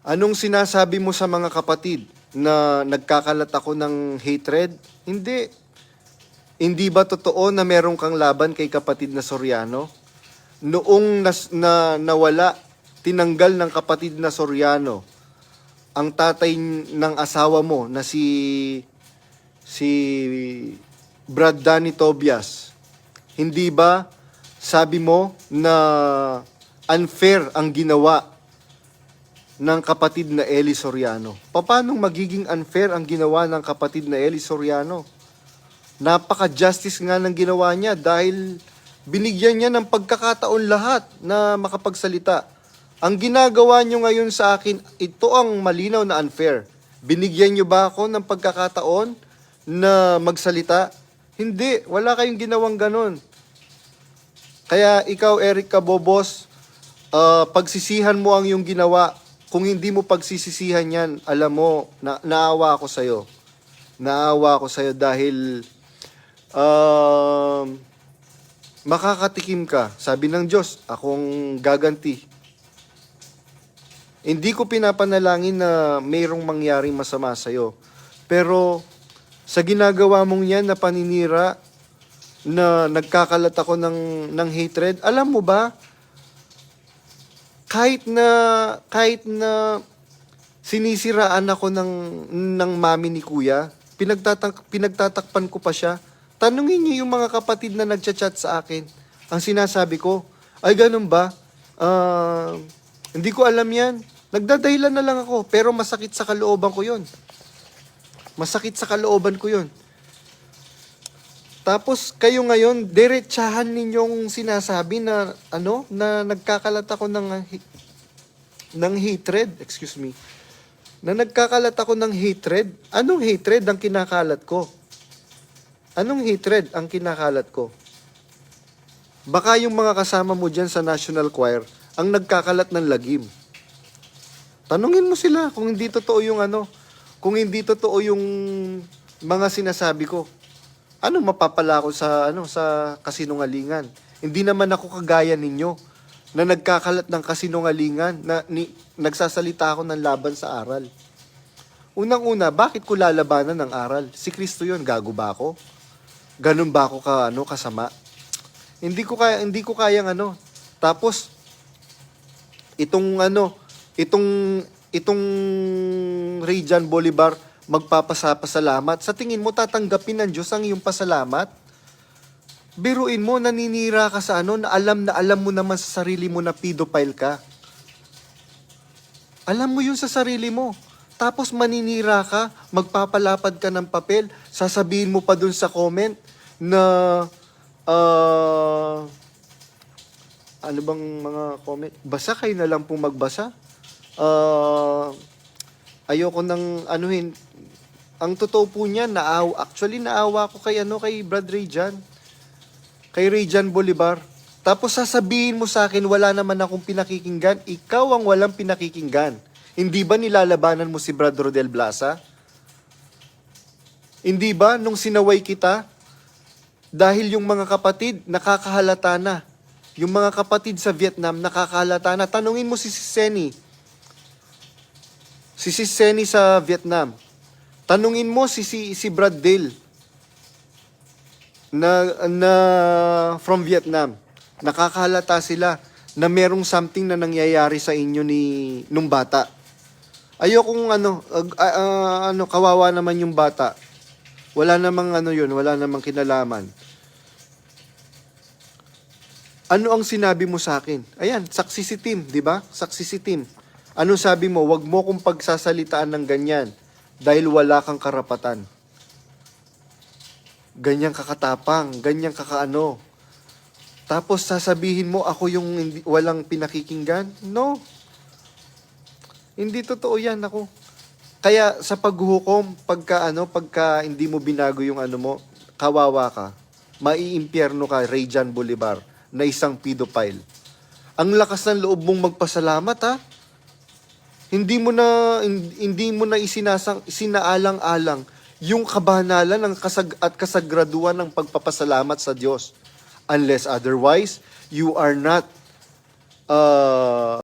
Anong sinasabi mo sa mga kapatid na nagkakalat ako ng hatred? Hindi. Hindi ba totoo na meron kang laban kay kapatid na Soriano? Noong nas, na nawala, tinanggal ng kapatid na Soriano ang tatay ng asawa mo na si si Brad Danny Tobias. Hindi ba sabi mo na unfair ang ginawa ng kapatid na Eli Soriano? Paano magiging unfair ang ginawa ng kapatid na Eli Soriano? Napaka-justice nga ng ginawa niya dahil binigyan niya ng pagkakataon lahat na makapagsalita. Ang ginagawa niyo ngayon sa akin, ito ang malinaw na unfair. Binigyan niyo ba ako ng pagkakataon na magsalita? Hindi, wala kayong ginawang ganon. Kaya ikaw, Eric Cabobos, ah, pagsisihan mo ang iyong ginawa. Kung hindi mo pagsisisihan yan, alam mo, na, naawa ako sa'yo. Naawa ako sa'yo dahil um, makakatikim ka. Sabi ng Diyos, akong gaganti. Hindi ko pinapanalangin na mayroong mangyaring masama sa'yo. Pero sa ginagawa mong yan na paninira, na nagkakalat ako ng, ng hatred, alam mo ba, kahit na, kahit na sinisiraan ako ng, ng mami ni kuya, pinagtatak, pinagtatakpan ko pa siya, tanungin niyo yung mga kapatid na nagchat-chat sa akin. Ang sinasabi ko, ay ganun ba? Ah, hindi ko alam yan. Nagdadahilan na lang ako, pero masakit sa kalooban ko yon. Masakit sa kalooban ko yon. Tapos kayo ngayon, diretsahan ninyong sinasabi na ano, na nagkakalat ako ng hi- ng hatred, excuse me. Na nagkakalat ako ng hatred. Anong hatred ang kinakalat ko? Anong hatred ang kinakalat ko? Baka yung mga kasama mo dyan sa National Choir ang nagkakalat ng lagim. Tanungin mo sila kung hindi totoo yung ano, kung hindi totoo yung mga sinasabi ko. Ano mapapala ko sa ano sa kasinungalingan? Hindi naman ako kagaya ninyo na nagkakalat ng kasinungalingan na ni, nagsasalita ako ng laban sa aral. Unang-una, bakit ko lalabanan ng aral? Si Kristo 'yon, gago ba ako? Ganun ba ako ka ano kasama? Hindi ko kaya hindi ko kayang ano. Tapos itong ano, itong itong Rayjan Bolivar magpapasalamat. Sa tingin mo tatanggapin ng Diyos ang iyong pasalamat? Biruin mo, naninira ka sa ano, na alam na alam mo naman sa sarili mo na pedophile ka. Alam mo yun sa sarili mo. Tapos maninira ka, magpapalapad ka ng papel, sasabihin mo pa dun sa comment na ah, ano bang mga comment? Basa kayo na lang pong magbasa. Ah, ayoko nang anuhin. Ang totoo po niya, naaw, actually naawa ko kay ano kay Brad Rayjan. Kay Rayjan Bolivar. Tapos sasabihin mo sa akin, wala naman akong pinakikinggan. Ikaw ang walang pinakikinggan. Hindi ba nilalabanan mo si Brad Rodel Blasa? Hindi ba nung sinaway kita, dahil yung mga kapatid nakakahalata na. Yung mga kapatid sa Vietnam nakakahalata na. Tanungin mo si Seni. Si si Seni sa Vietnam. Tanungin mo si si, si Brad Dale na na from Vietnam. Nakakahalata sila na merong something na nangyayari sa inyo ni nung bata. Ayokong ano ag- ah, ah, ano kawawa naman yung bata. Wala namang ano yun, wala namang kinalaman. Ano ang sinabi mo sa akin? Ayan, saksi si Tim, di ba? Saksi si Tim. Ano sabi mo? Huwag mo kong pagsasalitaan ng ganyan dahil wala kang karapatan. Ganyang kakatapang, ganyang kakaano. Tapos sasabihin mo ako yung hindi, walang pinakikinggan? No. Hindi totoo yan ako. Kaya sa paghuhukom, pagka ano, pagka hindi mo binago yung ano mo, kawawa ka. Maiimpyerno ka, Rayjan Bolivar, na isang pedophile. Ang lakas ng loob mong magpasalamat ha. Hindi mo na hin- hindi mo na isinasang isinaalang-alang yung kabanalan ng kasag at kasagraduan ng pagpapasalamat sa Diyos. Unless otherwise, you are not uh,